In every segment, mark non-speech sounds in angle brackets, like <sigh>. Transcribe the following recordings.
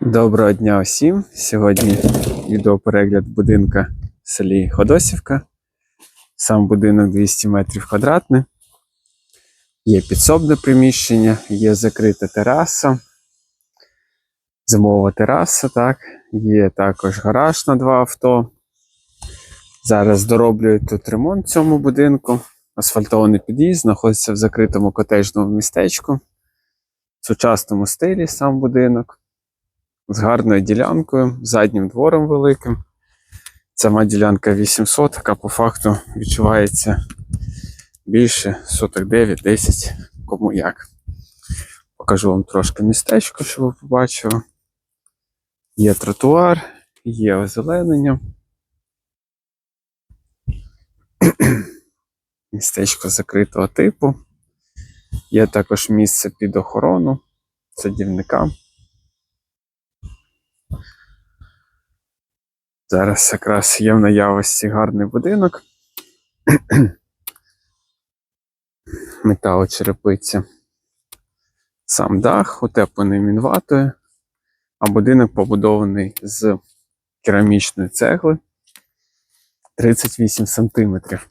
Доброго дня усім! Сьогодні відеоперегляд будинка в селі Ходосівка. Сам будинок 200 метрів квадратний. Є підсобне приміщення, є закрита тераса, зимова тераса, так. Є також гараж на два авто. Зараз дороблюють тут ремонт цьому будинку. Асфальтований під'їзд знаходиться в закритому котежному містечку, в сучасному стилі сам будинок з гарною ділянкою, заднім двором великим. Сама ділянка 800, яка по факту відчувається більше соток 9-10, кому як. Покажу вам трошки містечко, щоб ви побачили. Є тротуар, є озеленення. <clears throat> Містечко закритого типу. Є також місце під охорону садівника. Зараз якраз є в наявності гарний будинок. <clears throat> Металочерепиця. Сам дах утеплений мінватою, а будинок побудований з керамічної цегли 38 сантиметрів.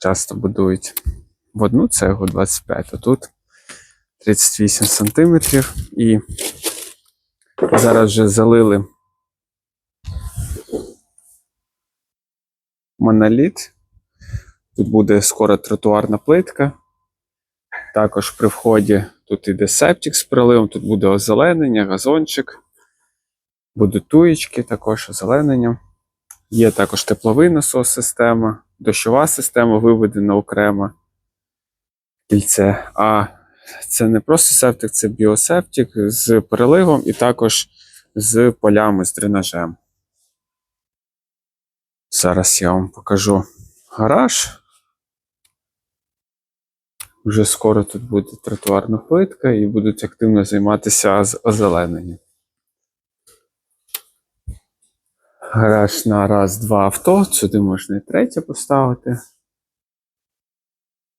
Часто будують в одну цеглу 25, а тут 38 сантиметрів. І зараз вже залили моноліт. Тут буде скоро тротуарна плитка. Також при вході тут іде септик з приливом, тут буде озеленення, газончик, будуть туєчки, також озеленення. Є також тепловий насос система, дощова система виведена окремо кільце. А це не просто септик, це біосептик з переливом і також з полями з дренажем. Зараз я вам покажу гараж. Вже скоро тут буде тротуарна плитка і будуть активно займатися озелененням. Гараж на раз-два авто. Сюди можна і третє поставити.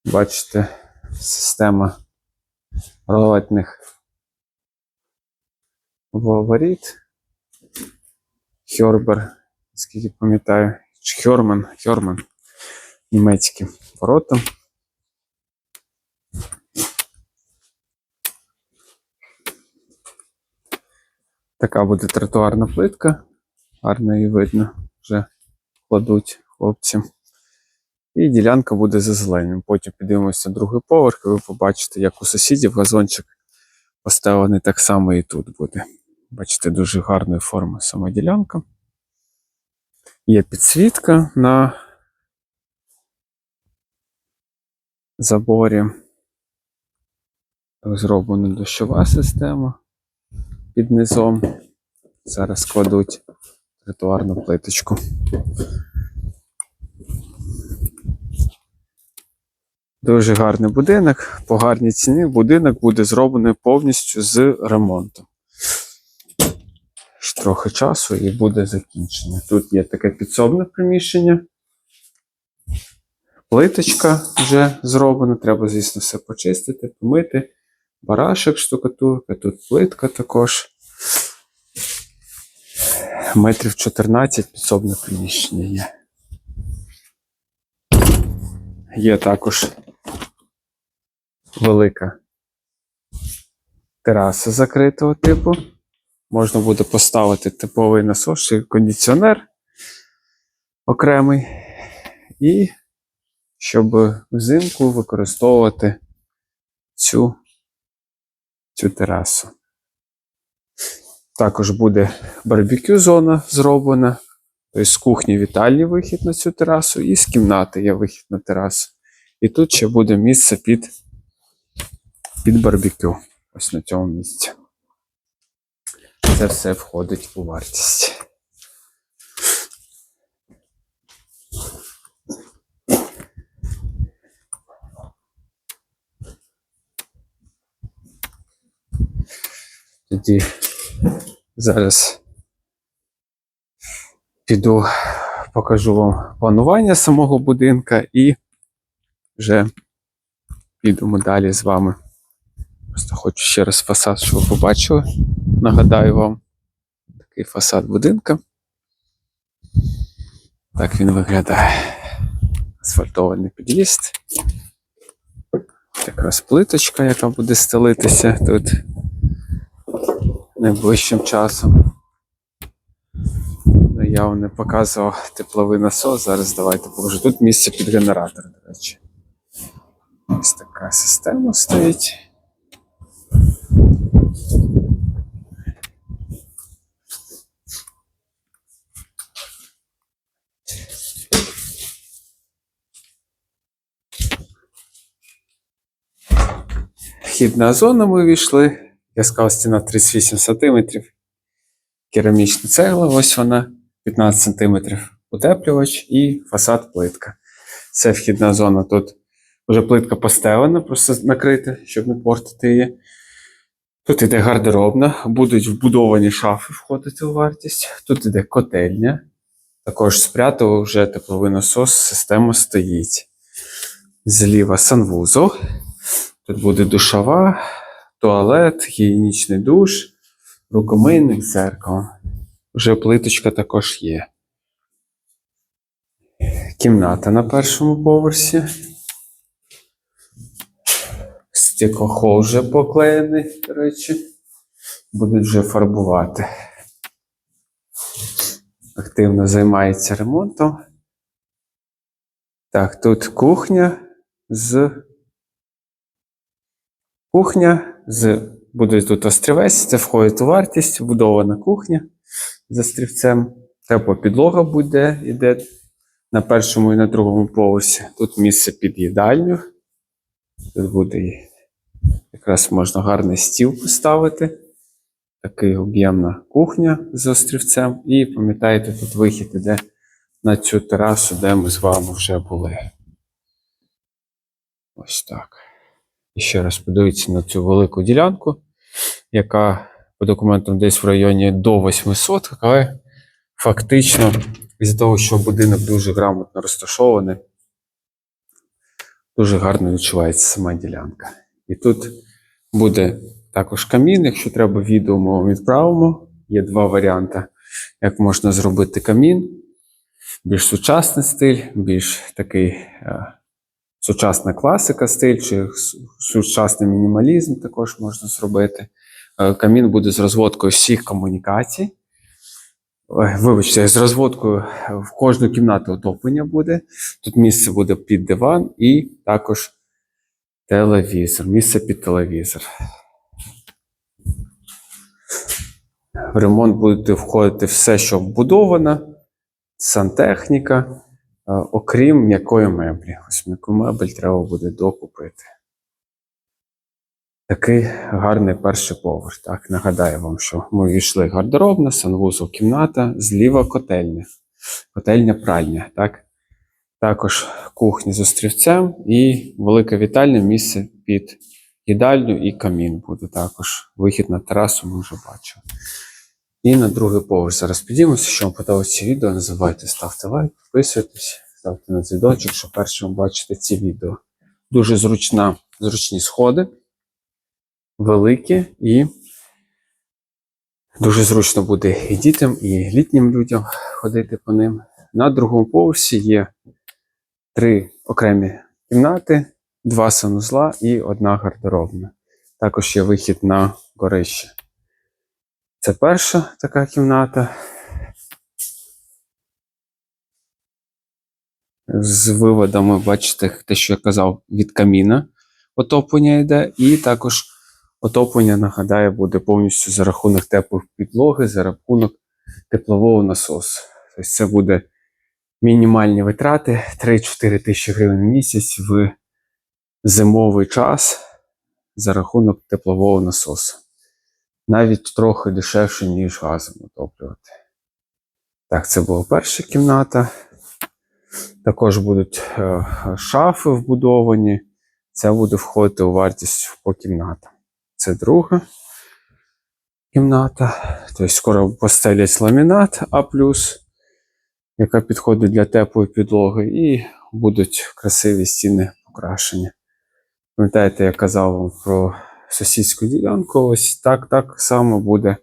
Бачите, система ролетних воріт. Хьорбер, скільки пам'ятаю, чи Хьорман, Хьорман, німецькі ворота. Така буде тротуарна плитка. Гарно її видно, вже кладуть хлопці. І ділянка буде за зеленим. Потім підіймемося на другий поверх, і ви побачите, як у сусідів газончик поставлений так само і тут буде. Бачите, дуже гарної форми сама ділянка. Є підсвітка на заборі. Зроблена дощова система під низом. Зараз кладуть тротуарну плиточку. Дуже гарний будинок, по гарній ціні. Будинок буде зроблений повністю з ремонтом. Трохи часу і буде закінчення. Тут є таке підсобне приміщення. Плиточка вже зроблена. Треба, звісно, все почистити, помити. Барашек, штукатурка, тут плитка також. Метрів 14 підсобне приміщення є. Є також велика тераса закритого типу. Можна буде поставити типовий насос чи кондиціонер окремий. І щоб взимку використовувати цю, цю терасу. Також буде барбекю зона зроблена. Тобто з кухні вітальний вихід на цю терасу, і з кімнати є вихід на терасу. І тут ще буде місце під, під барбекю. Ось на цьому місці. Це все входить у вартість. Тоді зараз піду покажу вам планування самого будинка і вже підемо далі з вами. Просто хочу ще раз фасад, щоб ви побачили. Нагадаю вам такий фасад будинка. Так він виглядає. Асфальтований під'їзд. Якраз плиточка, яка буде стелитися тут найближчим часом. Я вам не показував тепловий насос. Зараз давайте покажу. Тут місце під генератор, до речі. Ось така система стоїть. Вхідна зона ми війшли. Яскава стіна 38 см. Керамічна цегла, ось вона 15 см. Утеплювач і фасад плитка. Це вхідна зона. Тут вже плитка постелена, просто накрита, щоб не портити її. Тут іде гардеробна, будуть вбудовані шафи входити у вартість. Тут іде котельня. Також спрятав вже тепловий насос, система стоїть. Зліва санвузол. Тут буде душова, туалет, гігієнічний душ, рукомийник, зеркало. Вже плиточка також є. Кімната на першому поверсі. Стеклохол вже поклеєний, до речі. Будуть вже фарбувати. Активно займається ремонтом. Так, тут кухня з Кухня з буде тут острівець, це входить у вартість, вбудована кухня з острівцем. Тепла підлога буде, іде на першому і на другому поверсі. Тут місце під їдальню. Тут буде якраз можна гарний стіл поставити. Такий об'ємна кухня з острівцем. І пам'ятаєте, тут вихід іде на цю терасу, де ми з вами вже були. Ось так. І ще раз подивіться на цю велику ділянку, яка по документам десь в районі до 800, але фактично, із-за того, що будинок дуже грамотно розташований, дуже гарно відчувається сама ділянка. І тут буде також камін. Якщо треба відео, ми відправимо. Є два варіанти, як можна зробити камін. Більш сучасний стиль, більш такий. Е, сучасна класика стиль чи сучасний мінімалізм також можна зробити. Е, Камін буде з розводкою всіх комунікацій. Вибачте, з розводкою в кожну кімнату отоплення буде. Тут місце буде під диван і також телевізор. Місце під телевізор. В ремонт буде входити все, що вбудовано, сантехніка. Окрім м'якої меблі. Ось м'яку мебель треба буде докупити. Такий гарний перший поверх. Так, нагадаю вам, що ми війшли гардеробна, санвузол, кімната, зліва котельня. Котельня пральня. Так? Також кухня з острівцем і велике вітальне місце під їдальню і камін буде також. Вихід на терасу ми вже бачили. І на другий поверх зараз підіймемося. Якщо вам подобається відео, не забувайте ставте лайк, підписуйтесь, ставте на дзвіночок, щоб першим бачити ці відео. Дуже зручна, зручні сходи, великі і дуже зручно буде і дітям, і літнім людям ходити по ним. На другому поверсі є три окремі кімнати, два санузла і одна гардеробна. Також є вихід на горище. Це перша така кімната. З виводами, бачите, те, що я казав, від каміна отоплення йде, і також отоплення, нагадаю, буде повністю за рахунок теплої підлоги, за рахунок теплового насосу. Тобто це буде мінімальні витрати 3-4 тисячі гривень в місяць в зимовий час за рахунок теплового насосу навіть трохи дешевше, ніж газом отоплювати. Так, це була перша кімната. Також будуть е, шафи вбудовані. Це буде входити у вартість по кімнатам. Це друга кімната. Тобто скоро постелять ламінат А, яка підходить для теплої підлоги, і будуть красиві стіни покрашені. Пам'ятаєте, я казав вам про сусідську ділянку, ось так, так само буде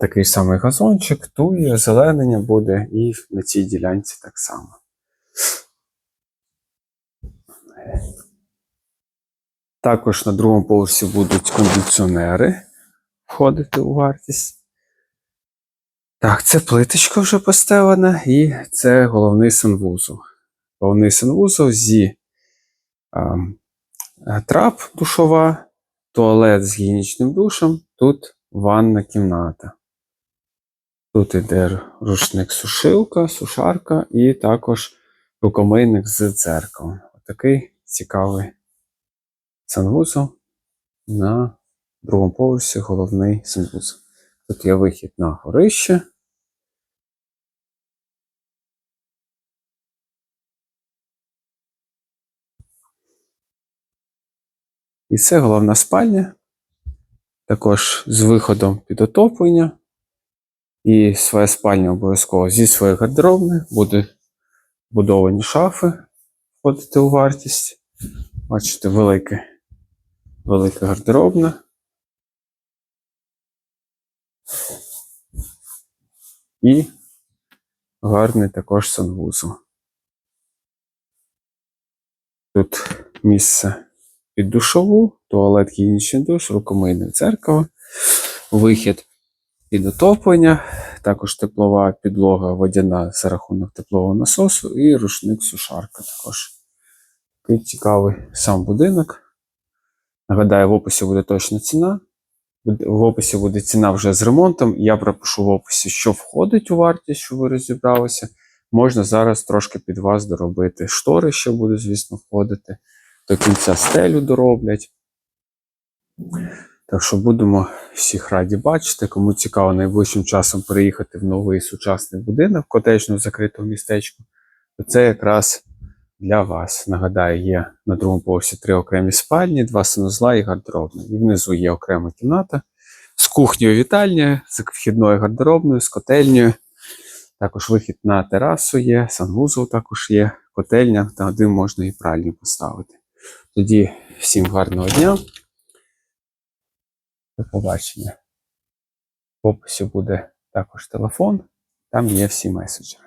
Такий самий газончик, тує, озеленення буде, і на цій ділянці так само. Також на другому поверсі будуть кондиціонери входити у вартість. Так, це плиточка вже постелена, і це головний санвузол. Головний санвузол зі а, трап душова, туалет з гігієнічним душем, тут ванна кімната. Тут іде рушник-сушилка, сушарка і також рукомийник з дзеркалом. Отакий цікавий санвузол на другому поверсі головний санвузол. Тут є вихід на горище. І це головна спальня. Також з виходом під отоплення. І своя спальня обов'язково зі своєю гардеробною. Буде будовані шафи входити у вартість. Бачите, велике, велика гардеробна. І гарний також санвузол. Тут місце під душову, туалет гігієнічний душ, рукомийне дзеркало, вихід під отоплення, також теплова підлога водяна за рахунок теплового насосу і рушник-сушарка також. Такий цікавий сам будинок. Нагадаю, в описі буде точна ціна. В описі буде ціна вже з ремонтом. Я пропишу в описі, що входить у вартість, щоб ви розібралися. Можна зараз трошки під вас доробити. Штори ще будуть, звісно, входити. До кінця стелю дороблять. Так що будемо всіх раді бачити. Кому цікаво найближчим часом переїхати в новий сучасний будинок котежного закритого містечку, то це якраз для вас. Нагадаю, є на другому поверсі три окремі спальні, два санузла і гардеробна. І внизу є окрема кімната з кухнею вітальнею, з вхідною гардеробною, з котельнею. Також вихід на терасу є, санвузол також є, котельня, та один можна і пральню поставити. Тоді всім гарного дня. До побачення. В описі буде також телефон, там є всі меседжери.